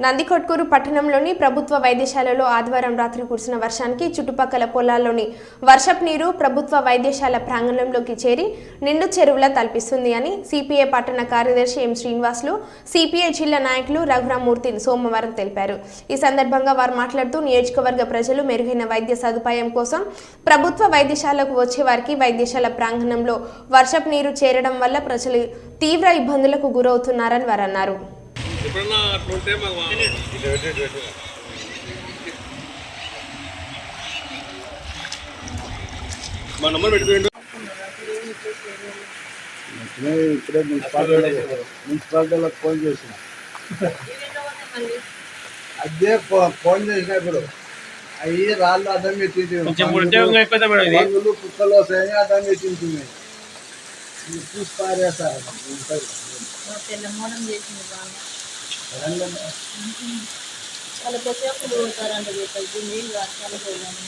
నందికొట్కూరు పట్టణంలోని ప్రభుత్వ వైద్యశాలలో ఆదివారం రాత్రి కురిసిన వర్షానికి చుట్టుపక్కల పొలాల్లోని వర్షపు నీరు ప్రభుత్వ వైద్యశాల ప్రాంగణంలోకి చేరి నిండు చెరువులా తలపిస్తుంది అని సిపిఐ పట్టణ కార్యదర్శి ఎం శ్రీనివాసులు సిపిఐ జిల్లా నాయకులు రఘురామూర్తి సోమవారం తెలిపారు. ఈ సందర్భంగా వారు మాట్లాడుతూ నియోజకవర్గ ప్రజలు మెరుగైన వైద్య సదుపాయం కోసం ప్రభుత్వ వైద్యశాలకు వచ్చే వారికి వైద్యశాల ప్రాంగణంలో వర్షపు నీరు చేరడం వల్ల ప్రజలు తీవ్ర ఇబ్బందులకు గురవుతున్నారని వారన్నారు ఎప్పుడన్నా అట్లుంటే మాకు వా- మా నంబర్ పెట్టుకోండి నేను ఇప్పుడే మున్సిపాలిటీ మున్సిపాలిటీలకు ఫోన్ చేసిన. అదే ఫోన్ చేసిన ఇప్పుడు. అయ్యి రాళ్ళు అడ్డం పెట్టింది కుక్కలు వస్తాయని అడ్డం పెట్టింటున్నాయి ఇది చూసి పారేస్తారు వాళ్ళ నీళ్ళు వర్షాలు పోయాను